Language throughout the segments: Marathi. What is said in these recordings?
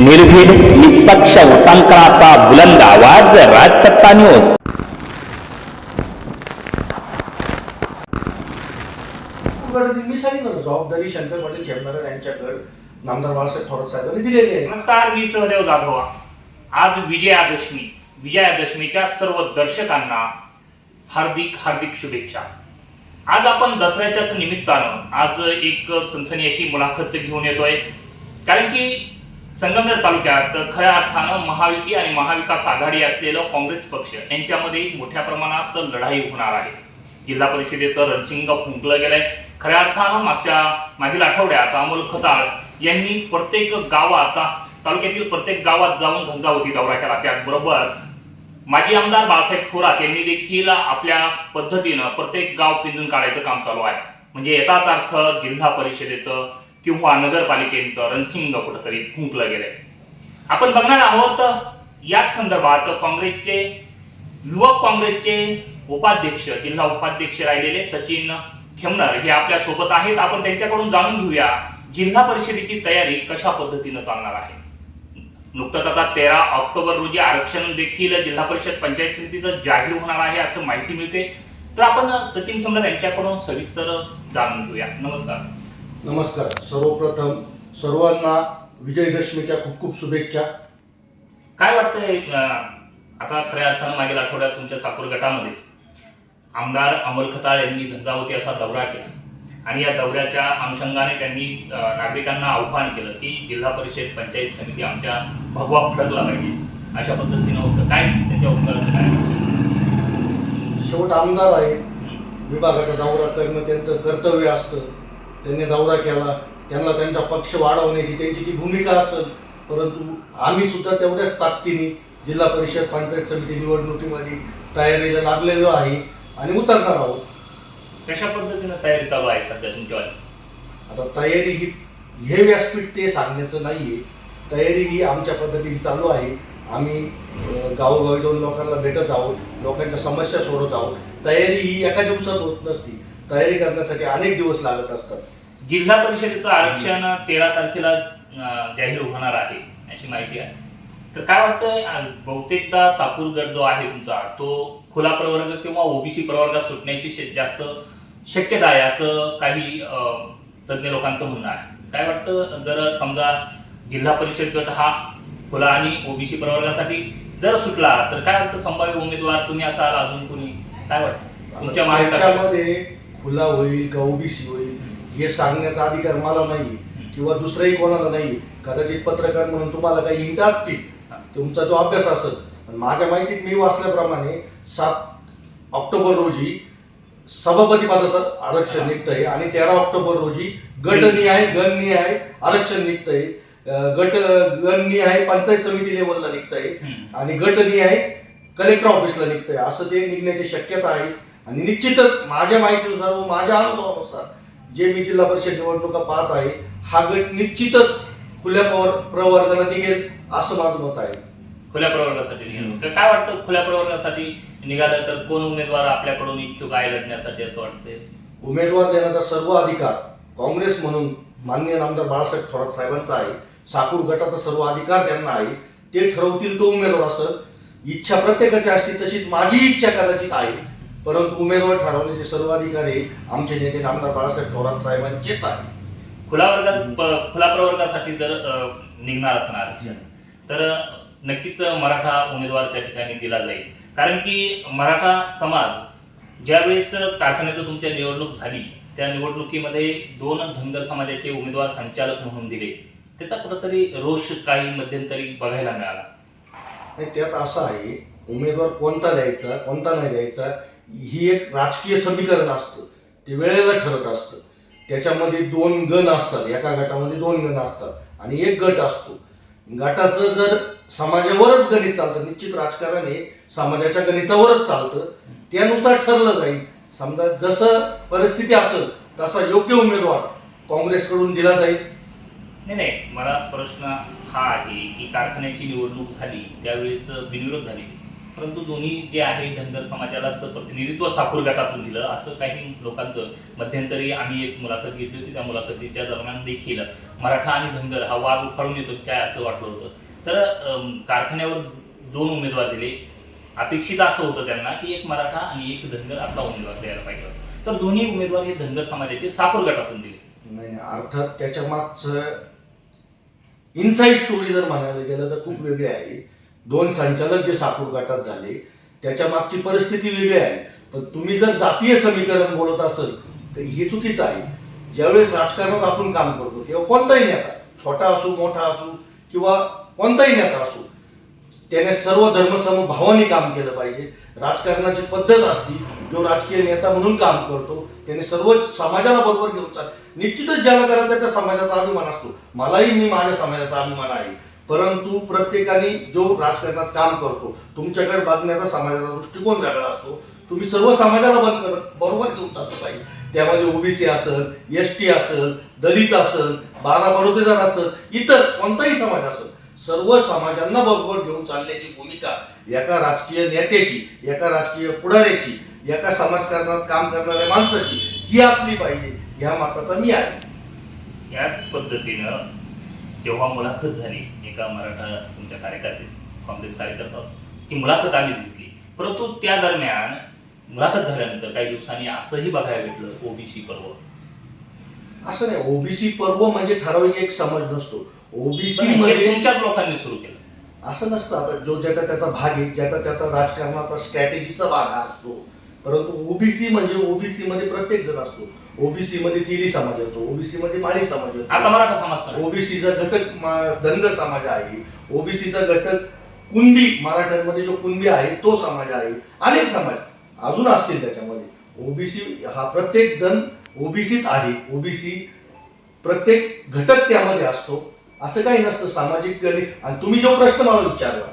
निर्भीड निष्पक्ष उटांकनाचा बुलंद आवाज राजसत्ता न्यूज सांगितलं जबाबदारी शंकर पाटील खेळणार यांच्याकडे नामदार बाळासाहेब थोरात साहेबांनी दिलेली आहे नमस्कार मी सहदेव जाधव. आज विजयादशमी. विजयादशमीच्या सर्व दर्शकांना हार्दिक हार्दिक शुभेच्छा. आज आपण दसऱ्याच्याच निमित्तानं आज एक सनसनी अशी मुलाखत घेऊन येतोय. कारण की संगमनेर तालुक्यात खऱ्या अर्थानं महायुती आणि महाविकास आघाडी असलेलं काँग्रेस पक्ष यांच्यामध्ये मोठ्या प्रमाणात लढाई होणार आहे. जिल्हा परिषदेचं रणसिंग फुंकलं गेलंय. खऱ्या अर्थानं मागच्या मागील आठवड्यात अमोल खताळ यांनी प्रत्येक गावात तालुक्यातील प्रत्येक गावात जाऊन झंझावती दौरा केला. त्याचबरोबर माजी आमदार बाळासाहेब थोरात यांनी देखील आपल्या पद्धतीनं प्रत्येक गाव पिंजून काढायचं काम चालू आहे. म्हणजे याचाच अर्थ जिल्हा परिषदेचं किंवा नगरपालिकेचं रणसिंग कुठंतरी फुंकलं गेलंय. आपण बघणार आहोत याच संदर्भात काँग्रेसचे युवक काँग्रेसचे उपाध्यक्ष जिल्हा उपाध्यक्ष राहिलेले सचिन खेमनर हे आपल्यासोबत आहेत. आपण त्यांच्याकडून जाणून घेऊया जिल्हा परिषदेची तयारी कशा पद्धतीनं चालणार आहे. नुकतंच आता तेरा ऑक्टोबर रोजी आरक्षण देखील जिल्हा परिषद पंचायत समितीचं जाहीर होणार आहे असं माहिती मिळते. तर आपण सचिन खेमनर यांच्याकडून सविस्तर जाणून घेऊया. नमस्कार. नमस्कार. सर्वप्रथम सर्वांना विजयदशमीच्या खूप खूप शुभेच्छा. काय वाटतंय आता खऱ्या अर्थानं मागील आठवड्यात तुमच्या साकूर गटामध्ये आमदार अमोल खताळ यांनी झंझावती असा दौरा केला. आणि या दौऱ्याच्या अनुषंगाने त्यांनी नागरिकांना आव्हान केलं की जिल्हा परिषद पंचायत समिती आमच्या भगवा फडकला पाहिजे. अशा पद्धतीनं होतं. काय त्याच्या उत्तराचं काय? शेवट आमदार आहे विभागाचा दौरा करणं त्यांचं कर्तव्य असतं. त्यांनी दौरा केला. त्यांना त्यांचा पक्ष वाढवण्याची त्यांची ती भूमिका असेल परंतु आम्ही सुद्धा तेवढ्याच ताकदीने जिल्हा परिषद पंचायत समिती निवडणुकीमध्ये तयारीला लागलेलो आहे आणि उतरणार आहोत. कशा पद्धतीनं तयारी चालू आहे सध्या तुमच्यावाली आता तयारी ही हे व्यासपीठ ते सांगण्याचं नाही आहे तयारी ही आमच्या पद्धतीने चालू आहे. आम्ही गावोगावी जाऊन लोकांना भेटत आहोत लोकांच्या समस्या सोडत आहोत. तयारी ही एका दिवसात होत नसती. तयारी करण्यासाठी अनेक दिवस लागत असतात. जिल्हा परिषदेचं आरक्षण तेरा तारखेला जाहीर होणार आहे अशी माहिती आहे. तर काय वाटतंय अं, बहुतेकदा साकूर गट जो आहे तुमचा तो खुला प्रवर्ग किंवा ओबीसी प्रवर्गात सुटण्याची जास्त शक्यता आहे असं काही तज्ज्ञ लोकांचं म्हणणं आहे. काय वाटतं जर समजा जिल्हा परिषद गट हा खुला आणि ओबीसी प्रवर्गासाठी जर सुटला तर काय वाटतं संभाव्य उमेदवार तुम्ही असाल अजून कोणी? काय वाटतं? तुमच्या त्याच्यामध्ये खुला होईल का ओबीसी होईल हे सांगण्याचा अधिकार मला नाही किंवा दुसऱ्याही कोणाला नाही कदाचित पत्रकार म्हणून तुम्हाला काही हिंट असतील तुमचा तो अभ्यास असेल. पण माझ्या माहितीत मी वाचल्याप्रमाणे सात ऑक्टोबर रोजी सभापती पदाचं आरक्षण निघत आहे आणि तेरा ऑक्टोबर रोजी गणनिहाय आरक्षण निघत आहे अं, गट गणनिहाय पंचायत समिती लेवलला निघत आहे हम्म. आणि गटनिहाय कलेक्टर ऑफिसला निघतंय. असं ते निघण्याची शक्यता आहे. आणि निश्चितच माझ्या माहितीनुसार व माझ्या अनुभवानुसार जे मी जिल्हा परिषद निवडणुका पाहत आहे हा गट निश्चितच खुल्या प्रवर प्रवर्गाला निघेल असं माझं मत आहे. खुल्या प्रवर्गासाठी निघालो तर काय वाटतं खुल्या प्रवर्गासाठी निघालं तर कोण उमेदवार आपल्याकडून इच्छुक आहे लढण्यासाठी असं वाटतंय? उमेदवार देण्याचा सर्व अधिकार काँग्रेस म्हणून माननीय नामदार बाळासाहेब थोरात साहेबांचा आहे. साकूर गटाचा सर्व अधिकार त्यांना आहे. ते ठरवतील तो उमेदवार असेल इच्छा प्रत्येकाची असते तशीच माझी इच्छा कदाचित आहे. परंतु उमेदवार ठरवण्याचे सर्व अधिकार आमचे नेते नामदार बाळासाहेब थोरात साहेबांचेच आहे खुला वर्गात प- खुला प्रवर्गासाठी जर अ, निघणार असणार आरक्षण तर नक्कीच मराठा उमेदवार त्या ठिकाणी दिला जाईल. कारण की मराठा समाज ज्यावेळेस कारखान्याचं तुमच्या निवडणूक झाली त्या निवडणुकीमध्ये दोन धनगर समाजाचे उमेदवार संचालक म्हणून दिले. त्याचा कुठंतरी रोष काही मध्यंतरी बघायला मिळाला. आणि त्यात असं आहे उमेदवार कोणता द्यायचा कोणता नाही द्यायचा ही एक राजकीय समीकरण असतं. ते वेळेला ठरत असतं. त्याच्यामध्ये दोन गण असतात. एका गटामध्ये दोन गण असतात आणि एक गट असतो. गटाचं जर समाजावरच गणित चालतं निश्चित राजकारण हे समाजाच्या गणितावरच चालतं. त्यानुसार ठरलं जाईल. समजा जसं परिस्थिती असेल तसा योग्य उमेदवार काँग्रेसकडून दिला जाईल. नाही नाही. मला प्रश्न हा आहे की कारखान्याची निवडणूक झाली त्यावेळेस बिनविरोध झाली. परंतु दोन्ही जे आहे धनगर समाजालाच प्रतिनिधित्व साकूर गटातून दिलं असं काही लोकांचं मध्यंतरी आम्ही एक मुलाखत घेतली होती. त्या मुलाखतीच्या दरम्यान देखील मराठा आणि धनगर हा वाद उफाळून येतो काय असं वाटलं होतं? तर कारखान्यावर दोन उमेदवार दिले. अपेक्षित असं होतं त्यांना की एक मराठा आणि एक धनगर असा उमेदवार द्यायला पाहिजे. तर दोन्ही उमेदवार हे धनगर समाजाचे साकोर गटातून दिले. नाही, अर्थात त्याच्या मागचं इनसाईड स्टोरी जर म्हणायला गेलं तर खूप वेगळी आहे. दोन संचालक जे साखर गटात झाले त्याच्या मागची परिस्थिती वेगळी आहे. पण तुम्ही जर जातीय समीकरण बोलत असाल तर हे चुकीचं आहे. ज्यावेळेस राजकारणात आपण काम करतो किंवा कोणताही नेता छोटा असू मोठा असू किंवा कोणताही नेता असू त्याने सर्व धर्मसमभावाने काम केलं पाहिजे. राजकारणाची पद्धत असती जो राजकीय नेता म्हणून काम करतो त्याने सर्व समाजाला बरोबर घेऊन निश्चितच ज्याला करायचं त्या समाजाचा अभिमान असतो. मलाही मी माझ्या समाजाचा अभिमान आहे. परंतु प्रत्येकाने जो राजकारणात काम करतो तुमच्याकडे बघण्याचा समाजाचा दृष्टिकोन वेगळा असतो. तुम्ही सर्व समाजाला बंद करत बरोबर घेऊन चाललं पाहिजे त्यामध्ये ओबीसी असेल एस टी असेल दलित असेल बारा बडोदेदार असेल इतर कोणताही समाज असेल सर्व समाजांना बरोबर घेऊन चालण्याची भूमिका एका राजकीय नेत्याची एका राजकीय पुढाऱ्याची एका समाजकारणात काम करणाऱ्या माणसाची ही असली पाहिजे ह्या माताचा मी आहे. याच पद्धतीनं जेव्हा मुलाखत झाली. एका मराठा तुमच्या कार्यकर्ते काँग्रेस कार्यकर्ता. ती मुलाखत आम्हीच घेतली. परंतु त्या दरम्यान मुलाखत झाल्यानंतर काही दिवसांनी असंही बघायला भेटलं ओबीसी पर्व. असं नाही. ओबीसी पर्व म्हणजे ठराविक एक समज नसतो. ओबीसी मध्ये तुमच्याच लोकांनी सुरू केलं. असं नसतं. आता जो ज्याचा त्याचा भाग आहे ज्याचा त्याचा राजकारणाचा स्ट्रॅटेजीचा भाग हा असतो. परंतु ओबीसी म्हणजे ओबीसी मध्ये प्रत्येक जण असतो. ओबीसी मध्ये तिली समाज येतो ओबीसी मध्ये माळी समाज आता मराठा समाज. ओबीसीचा घटक मा- धनगर समाज आहे. ओबीसीचा घटक कुणबी मराठ्यांमध्ये जो कुणबी आहे तो समाज आहे. अनेक समाज अजून असतील त्याच्यामध्ये. ओबीसी हा प्रत्येक जण ओबीसीत आहे. ओबीसी प्रत्येक घटक त्यामध्ये असतो. असं काही नसतं. सामाजिक करी आणि तुम्ही जो प्रश्न मला विचारला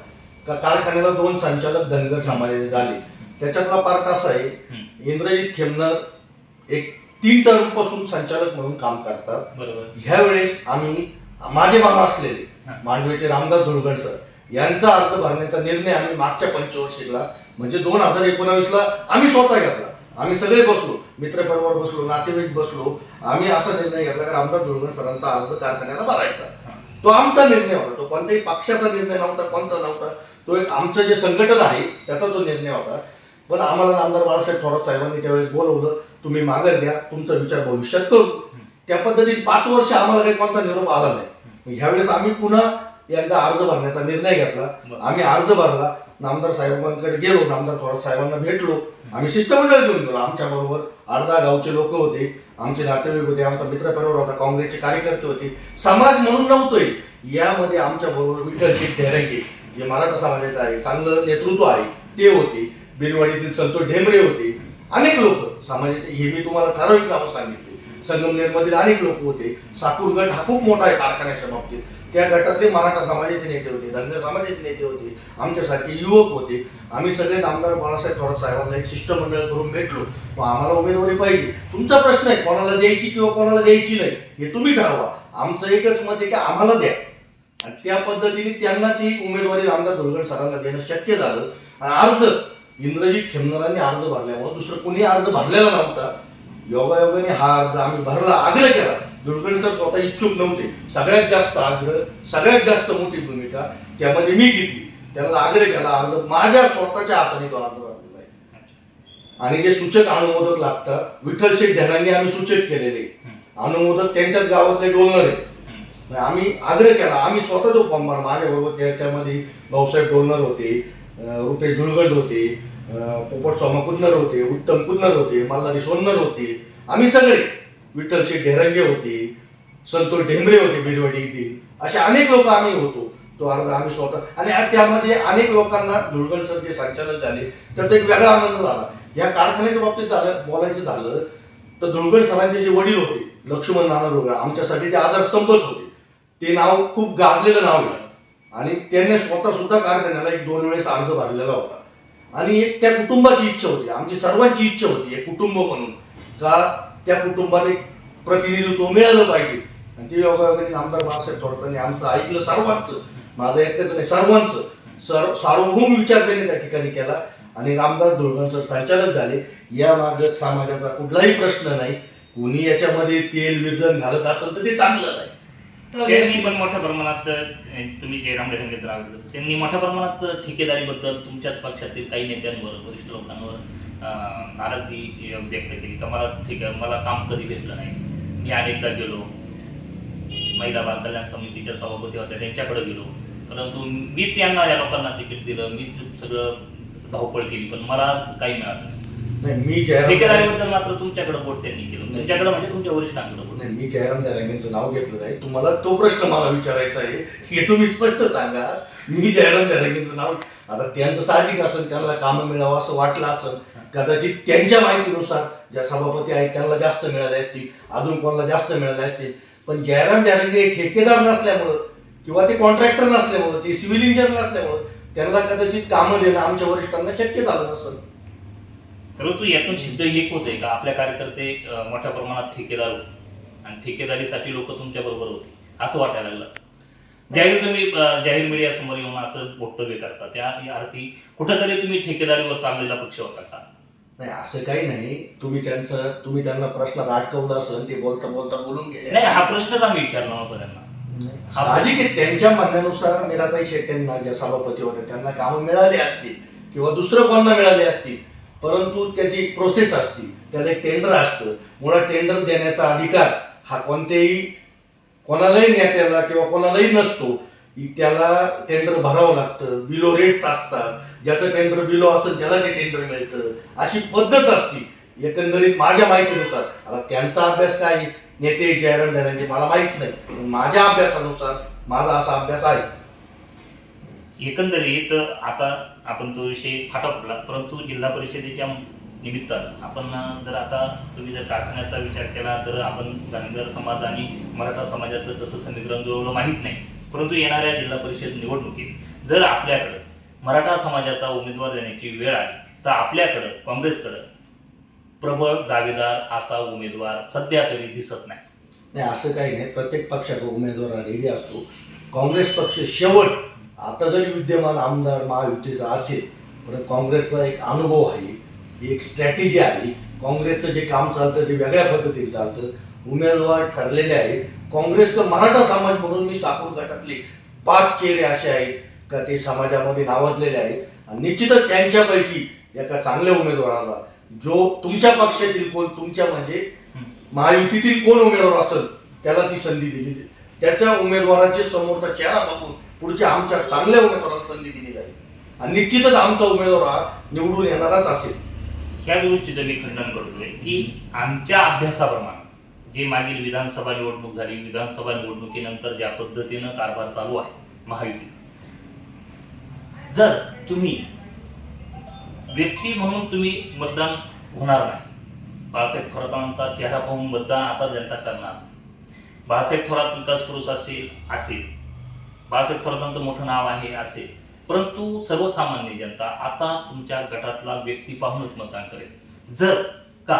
का कारखान्याला दोन संचालक धनगर समाजाचे झाले. त्याच्यातला पार्ट असा आहे. हम्म, इंद्रजित खेमनर एक तीन टर्मपासून संचालक म्हणून काम करतात. बरोबर. ह्या वेळेस आम्ही माझे मामा असलेले. मांडवेचे रामदास धुळगण सर यांचा अर्ज भरण्याचा निर्णय आम्ही मागच्या पंचवर्षिकला म्हणजे दोन हजार एकोणावीसला आम्ही स्वतः घेतला. आम्ही सगळे बसलो मित्रपरिवार बसलो नातेवाईक बसलो. आम्ही असा निर्णय घेतला की रामदास धुळगण सरांचा अर्ज कारखान्याला भरायचा. तो आमचा निर्णय होता तो कोणत्याही पक्षाचा निर्णय नव्हता कोणता नव्हता. तो एक आमचं जे संघटन आहे त्याचा तो निर्णय होता. पण आम्हाला आमदार बाळासाहेब थोरात साहेबांनी त्यावेळेस बोलवलं तुम्ही माघार घ्या तुमचा विचार भविष्यात करू. त्या पद्धतीने पाच वर्ष आम्हाला काही कोणता निरोप आला नाही. ह्यावेळेस आम्ही पुन्हा एकदा अर्ज भरण्याचा निर्णय घेतला. आम्ही अर्ज भरला. नामदार साहेबांकडे गेलो नामदार थोरात साहेबांना भेटलो. आम्ही शिष्टमंडळ घेऊन गेलो. आमच्या बरोबर अर्धा गावचे लोक होते आमचे नातेवाईक होते आमचा मित्रपरिवार होता काँग्रेसचे कार्यकर्ते होते. समाज म्हणून नव्हतोय. यामध्ये आमच्या बरोबर विठ्ठल शेठ ढेरंगे जे मराठा समाजाचे आहे चांगलं नेतृत्व आहे ते होते. बिरवाडीतील संतोष ढेमरे होते. अनेक लोक सामाजिक हे मी तुम्हाला ठराविक नावं सांगितले. संगमनेरमधील अनेक लोक होते. साकूर गट हा खूप मोठा आहे कारखान्याच्या बाबतीत. त्या गटातले मराठा समाजाचे नेते होते धनगर समाजाचे नेते होते आमच्यासारखे युवक होते. आम्ही सगळे नामदार बाळासाहेब थोरात साहेबांना एक शिष्टमंडळ करून भेटलो. मग आम्हाला उमेदवारी पाहिजे. तुमचा प्रश्न आहे कोणाला द्यायची किंवा कोणाला द्यायची नाही हे तुम्ही ठरवा. आमचं एकच मत आहे की आम्हाला द्या. आणि त्या पद्धतीने त्यांना ती उमेदवारी आमदार धुळगड सरांना देणं शक्य झालं. आणि अर्ज इंद्रजित खेमनरांनी अर्ज भरल्यामुळे दुसरं कोणी अर्ज भरलेला नव्हता. योगायोगाने हा अर्ज आम्ही भरला आग्रह केला. धुळगड सर स्वतः इच्छुक नव्हते. सगळ्यात जास्त आग्रह सगळ्यात जास्त मोठी भूमिका त्यामध्ये मी घेतली. त्यांना आग्रह केला अर्ज माझ्या स्वतःच्या हाताने तो अर्ज भरलेला आहे. आणि जे सूचक अनुमोदक लागतात विठ्ठल शेठ ढेरांनी आम्ही सूचक केलेले. अनुमोदक त्यांच्याच गावातले डोलणार आहेत. आम्ही आग्रह केला आम्ही स्वतः तो फॉर्म भरला. माझ्याबरोबर त्याच्यामध्ये भाऊसाहेब डोलनर होते. रुपेश धुळगड होते पोपट सोमा कुन्नर होते उत्तम कुन्नर होते मल्हारी सोन्नर होते. आम्ही सगळे विठ्ठल शेठ ढेरंगे होते संतोष ढेंबरे होते बिरवडी इथे. असे अनेक लोक आम्ही होतो. तो अर्ज आम्ही स्वतः आणि त्यामध्ये अनेक लोकांना धुळगड सर जे संचालक झाले त्याचा एक वेगळा आनंद झाला. या कारखान्याच्या बाबतीत झालं बोलायचं झालं तर धुळगड सरांचे जे वडील होते लक्ष्मण नाना धुळगड आमच्यासाठी ते आधारस्तंभच होते. ते नाव खूप गाजलेलं नाव आहे. आणि त्याने स्वतः सुद्धा कारखान्याला एक दोन वेळेस अर्ज भरलेला होता. आणि एक त्या कुटुंबाची इच्छा होती. आमची सर्वांची इच्छा होती एक कुटुंब म्हणून का त्या कुटुंबाला एक प्रतिनिधित्व मिळालं पाहिजे. आणि ते योगायोगाने आमदार बाळासाहेब थोरातांनी आमचं ऐकलं सर्वांचं. माझं एकट्याचं नाही सर्वांचं. सर्व सार्वभौम विचार त्यांनी त्या ठिकाणी केला. आणि रामदास धुळगण सर संचालक झाले. या मार्ग समाजाचा कुठलाही प्रश्न नाही. कोणी याच्यामध्ये तेल विरजण घालत असेल तर ते चांगलं नाही. त्यांनी पण मोठ्या प्रमाणात अ, तुम्ही जयराम नाव घेतलं. त्यांनी मोठ्या प्रमाणात ठेकेदारीबद्दल तुमच्याच पक्षातील काही नेत्यांवर वरिष्ठ लोकांवर अ, नाराजगी अ, व्यक्त केली. का मला ठीक आहे मला काम कधी भेटलं नाही? मी अनेकदा गेलो. महिला बाल कल्याण समितीच्या सभापती होत्या त्यांच्याकडे गेलो. परंतु मीच यांना या लोकांना तिकीट दिलं. मीच सगळं धावपळ केली. पण मला काही मिळालं नाही. नाही मी जयराम ठेकेदारीबद्दल मात्र तुमच्याकडे बोट त्यांनी केलं. तुमच्याकडे म्हणजे तुमच्या वरिष्ठांकडे बोट. नाही मी जयराम देरांगेंचं नाव घेतलं नाही. तुम्हाला तो प्रश्न मला विचारायचा आहे. हे तुम्ही स्पष्ट सांगा. मी जयराम देरांगेंचं नाव आता त्यांचं साहजिक असेल त्यांना कामं मिळावं असं वाटलं असेल कदाचित त्यांच्या माहितीनुसार ज्या सभापती आहेत त्यांना जास्त मिळाले असतील अजून कोणाला जास्त मिळाले असतील. पण जयराम देरांगे हे ठेकेदार नसल्यामुळं किंवा ते कॉन्ट्रॅक्टर नसल्यामुळं ते सिव्हिल इंजिनियर नसल्यामुळं त्यांना कदाचित कामं देणं आमच्या वरिष्ठांना शक्य झालं नसेल परंतु यातून सिद्ध एक होते का? आपल्या कार्यकर्ते मोठ्या प्रमाणात ठेकेदार होते. आणि ठेकेदारीसाठी लोक तुमच्या बरोबर होते. असं वाटायला लागलं. जाहीर तुम्ही जाहीर मीडिया समोर येऊन असं वक्तव्य करता. त्या अर्थी कुठेतरी तुम्ही ठेकेदारीवर चाललेला पक्ष होता का? नाही असं काही नाही. तुम्ही त्यांचं तुम्ही त्यांना प्रश्नात अटकवलं असेल ते बोलता बोलता बोलून गेले. नाही हा प्रश्नच आम्ही विचारला नव्हता त्यांना. साहजिक त्यांच्या म्हणण्यानुसार मीराबाई शेट्यांना ज्या सभापती होत्या त्यांना कामं मिळाली असतील किंवा दुसरं कोणाला मिळाली असतील. परंतु त्याची प्रोसेस असते. त्याला एक टेंडर असतं. मुळात टेंडर देण्याचा अधिकार हा कोणत्याही कोणालाही नेत्याला किंवा कोणालाही नसतो. त्याला टेंडर भरावं लागतं. बिलो रेट्स असतात. ज्याचं टेंडर बिलो असतं त्याला ते टेंडर मिळतं. अशी पद्धत असती. एकंदरीत माझ्या माहितीनुसार. आता त्यांचा अभ्यास काय? नेते जयराम डेरांगे मला माहीत नाही. पण माझ्या अभ्यासानुसार माझा असा अभ्यास आहे. एकंदरीत आता आपण तो विषय फाटा फुटला. परंतु जिल्हा परिषदेच्या निमित्तानं आपण जर आता तुम्ही जर कारखान्याचा विचार केला तर आपण जाणीदार समाज आणि मराठा समाजाचं तसं समीकरण जुळवलं माहीत नाही. परंतु येणाऱ्या जिल्हा परिषद निवडणुकीत जर आपल्याकडं मराठा समाजाचा उमेदवार देण्याची वेळ आली तर आपल्याकडं काँग्रेसकडं प्रबळ दावेदार असा उमेदवार सध्या तरी दिसत नाही. नाही असं काही नाही. प्रत्येक पक्षाचा उमेदवार रेडी असतो. काँग्रेस पक्ष शेवट आता जरी विद्यमान आमदार महायुतीचा असेल पण काँग्रेसचा एक अनुभव आहे एक स्ट्रॅटेजी आहे. काँग्रेसचं जे काम चालतं ते वेगळ्या पद्धतीने चालतं उमेदवार ठरलेले आहेत. काँग्रेसचं मराठा समाज म्हणून मी साकूर गटातले पाच चेहरे असे आहेत का ते समाजामध्ये नावाजलेले आहेत. आणि निश्चितच त्यांच्यापैकी एका चांगल्या उमेदवाराला जो तुमच्या पक्षातील कोण तुमच्या म्हणजे महायुतीतील कोण उमेदवार असेल त्याला ती संधी दिली त्याच्या उमेदवाराचे समोरचा चेहरा बघून पुढच्या आमच्या चांगल्या उमेदवाराला संधी दिली जाईल. आणि निश्चितच आमचा उमेदवार हा निवडून येणाराच असेल. ह्या गोष्टीचं मी खंडन करतोय की आमच्या अभ्यासाप्रमाणे जे मागील विधानसभा निवडणूक झाली विधानसभा निवडणुकीनंतर ज्या पद्धतीनं कारभार चालू आहे महायुतीचा जर तुम्ही व्यक्ती म्हणून तुम्ही मतदान होणार नाही बाळासाहेब थोरातांचा चेहरा पाहून मतदान आता जनता करणार बाळासाहेब थोरात विकास पुरुष असेल असेल. बाळासाहेब थोरातांचं मोठं नाव आहे असे. परंतु सर्वसामान्य जनता आता तुमच्या गटातला व्यक्ती पाहूनच मतदान करेल. जर का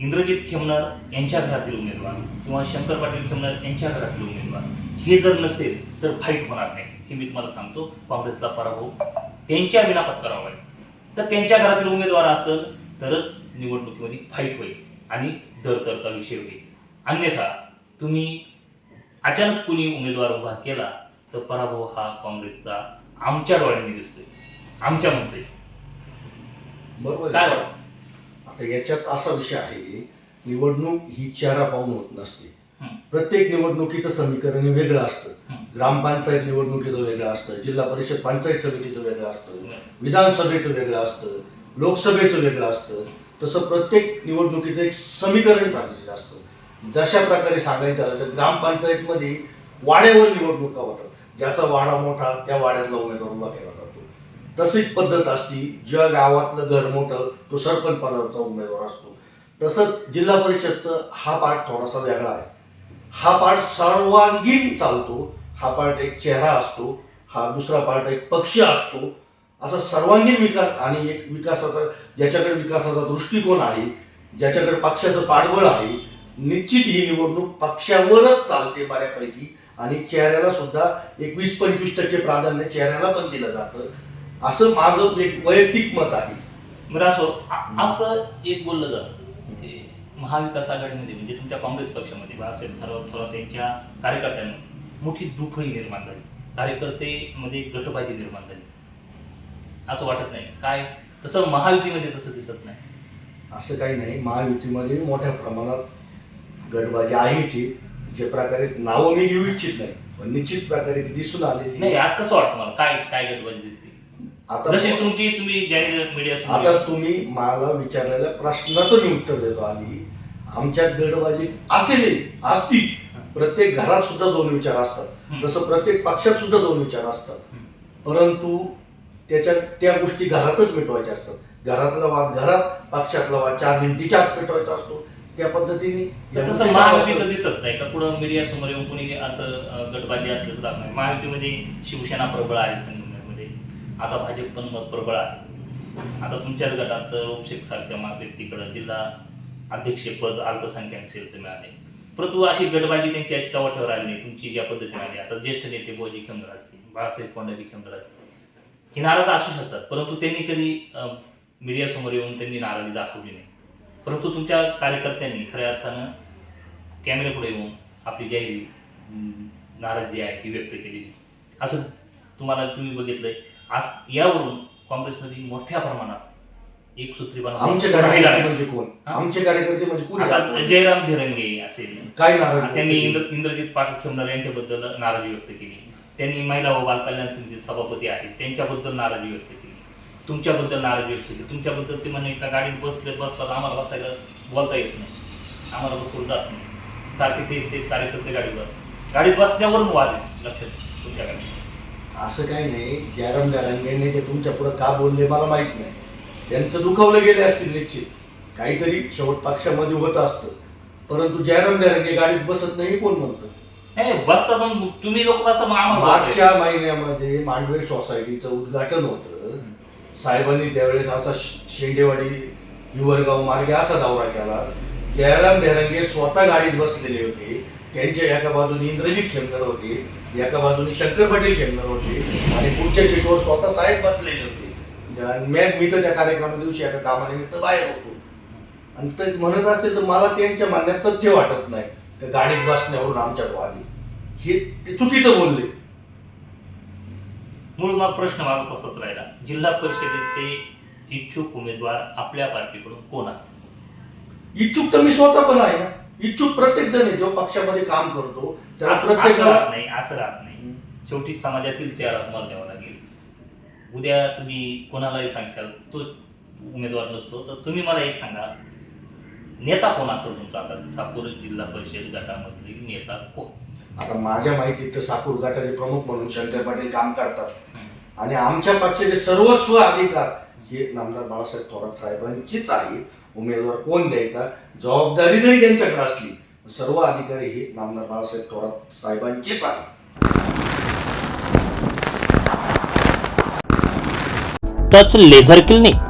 इंद्रजित खेमनर यांच्या घरातील उमेदवार किंवा शंकर पाटील खेमनर यांच्या घरातील उमेदवार हे जर नसेल तर फाईट होणार नाही हे मी तुम्हाला सांगतो. काँग्रेसला पराभव त्यांच्या विना पत्करावा लागेल तर त्यांच्या घरातील उमेदवार असेल तरच निवडणुकीमध्ये फाईट होईल आणि दरदरचा विषय होईल. अन्यथा तुम्ही अचानक कुणी उमेदवार उभा केला तर पराभव हा काँग्रेसचा आमच्या डोळ्यांनी दिसतोय. आमच्या म्हणतोय बरोबर काय आहे. वाटतं? आता याच्यात असा विषय आहे निवडणूक ही चेहरा पाहून होत नसते. हं. प्रत्येक निवडणुकीचं समीकरण हे वेगळं असतं. हं. ग्रामपंचायत निवडणुकीचं वेगळं असतं जिल्हा परिषद पंचायत समितीचं वेगळं असतं विधानसभेचं वेगळं असतं लोकसभेचं वेगळं असतं. तसं प्रत्येक निवडणुकीचं एक समीकरण ठरलेलं असतं. जशा प्रकारे सांगायचं झालं तर ग्रामपंचायतमध्ये वाड्यावर निवडणुका होतात. ज्याचा वाडा मोठा त्या वाड्यातला उमेदवार उभा केला जातो. तशीच पद्धत असती ज्या गावातलं घर मोठं तो सरपंच पदाचा उमेदवार असतो. तसंच जिल्हा परिषदचं हा पाठ थोडासा वेगळा आहे. हा पाठ सर्वांगीण चालतो. हा पाठ एक चेहरा असतो. हा दुसरा पार्ट एक पक्ष असतो. असा सर्वांगीण विकास आणि एक विकासाचा ज्याच्याकडे विकासाचा दृष्टिकोन आहे ज्याच्याकडे पक्षाचं पाठबळ आहे निश्चित ही निवडणूक पक्षावरच चालते बऱ्यापैकी. आणि चेहऱ्याला सुद्धा एक वीस पंचवीस टक्के प्राधान्य चेहऱ्याला पण दिलं जातं. असं माझं एक वैयक्तिक मत आहे. बरं असो एक बोललं जातं महाविकास आघाडीमध्ये म्हणजे तुमच्या काँग्रेस पक्षामध्ये बाळासाहेब थोरात थोरात यांच्या कार्यकर्त्यांना मोठी दुफळी निर्माण झाली. कार्यकर्तेमध्ये गटबाजी निर्माण झाली. असं वाटत नाही. काय? तसं महायुतीमध्ये तसं दिसत नाही. असं काही नाही. महायुतीमध्ये मोठ्या प्रमाणात गटबाजी आहेच आहे. जे प्रकारे नावं मी घेऊ इच्छित नाही पण निश्चित प्रकारे ती दिसून आलेली नाही. आज कसं वाटतं मला काय काय गटबाजी दिसते? आता जशी तुमची तुम्ही मीडिया आता तुम्ही मला विचारलेल्या प्रश्नाचं मी उत्तर देतो आधी. आमच्यात गडबाजी असेल असती. प्रत्येक घरात सुद्धा दोन विचार असतात. तसं प्रत्येक पक्षात सुद्धा दोन विचार असतात. परंतु त्याच्या त्या गोष्टी घरातच मिटवायच्या असतात. घरातला वाद घरात पक्षातला वाद चार भिंतीच्या आत मिटवायचा असतो. त्या पद्धतीने तसं महायुतीचं दिसत नाही. का पुढं मीडिया समोर येऊन कोणी असं गटबाजी असल्याचं दाखवत नाही. महायुतीमध्ये शिवसेना प्रबळ आहे संगमनेरमध्ये आता भाजप पण मत प्रबळ आहे. आता तुमच्याच गटात रोपशेख सारख्या व्यक्तीकडं जिल्हा अध्यक्षपद अल्पसंख्याक सेलचं मिळाले. परंतु अशी गटबाजी त्यांची अशी टवाट्यावर आली नाही? तुमची ज्या पद्धतीने आली. आता ज्येष्ठ नेते बोजी खेमदार असतील बाळासाहेब कोंडाजी खेमदार असतील. ही नाराज असू शकतात. परंतु त्यांनी कधी मीडियासमोर येऊन त्यांनी नाराजी दाखवली नाही. परंतु तुमच्या कार्यकर्त्यांनी खऱ्या अर्थानं कॅमेऱ्यापुढे येऊन आपली जाहीर नाराजी आहे ती व्यक्त केली असं तुम्हाला तुम्ही बघितलंय. आज यावरून काँग्रेसमध्ये मोठ्या प्रमाणात एक सूत्रीपणा आमचे कार्यकर्ते. म्हणजे कोण? आमचे कार्यकर्ते म्हणजे कोण? जयराम भिरंगे असेल. काय नाराज त्यांनी इंद्र इंद्रजित पाटील खेमणार यांच्याबद्दल नाराजी व्यक्त केली. त्यांनी महिला व बालकल्याण समिती सभापती आहेत. त्यांच्याबद्दल नाराजी व्यक्त केली. तुमच्याबद्दल नाराजी व्यक्त केली तुमच्याबद्दल ते म्हणे एका गाडीत बसले बसतात आम्हाला बसायला बोलता येत नाही. आम्हाला बसवलं जात नाही. सारखे तेच तेच कार्यकर्ते गाडीत बसतात. गाडीत बसण्यावरून वाद लक्षात तुमच्याकडे असं काही नाही. जयराम जारंगेने ते तुमच्यापुढे का बोलले मला माहीत नाही. त्यांचं दुखावलं गेले असतील निश्चित. काहीतरी शेवट पक्षामध्ये होत असतं. परंतु जयराम जारंगे गाडीत बसत नाही हे कोण म्हणतं? नाही बसतात पण तुम्ही लोक बसा मागच्या महिन्यामध्ये मांडवे सोसायटीचं उद्घाटन होतं. साहेबांनी त्यावेळेस असा श- शेंडेवाडी युवरगाव मार्गे असा दौरा केला. जयराम ढेरंगे स्वतः गाडीत बसलेले होते. त्यांच्या एका बाजूने इंद्रजित खेमनर होते. एका बाजूने शंकर पाटील खेमनर होते. आणि पुढच्या सीटवर स्वतः साहेब बसलेले होते. आणि मी- तर त्या कार्यक्रमा दिवशी एका कामानिमित्त बाहेर होतो. आणि ते म्हणत असते तर मला त्यांच्या मान्यात तथ्य वाटत नाही. त्या गाडीत बसण्यावरून आमच्या वादी हे ते चुकीचं बोलले. मूळ मग प्रश्न माझा तसाच राहिला. जिल्हा परिषदेचे इच्छुक उमेदवार आपल्या पार्टीकडून कोण असेल इच्छुक तर मी स्वतः पण आहे ना. इच्छुक प्रत्येक जण जेव्हा पक्षामध्ये काम करतो. असं राहत नाही असं राहत नाही. शेवटी समाजातील चेहरा तुम्हाला द्यावा लागेल. उद्या तुम्ही कोणालाही सांगशाल तो उमेदवार नसतो. तर तुम्ही मला एक सांगा नेता कोण असेल तुमचा? आता साकूर जिल्हा परिषद गटामधली नेता कोण? आता माझ्या माहितीत तर साकूर गटाचे प्रमुख म्हणून शंकर पाटील काम करतात. आणि आमच्या पक्षाचे सर्वस्व अधिकार हे नामदार बाळासाहेब थोरात साहेबांचीच आहे. उमेदवार कोण द्यायचा? जबाबदारी जरी त्यांच्याकडे असली सर्व अधिकारी हे नामदार बाळासाहेब थोरात साहेबांचीच आहे टच लेझर क्लिनिक.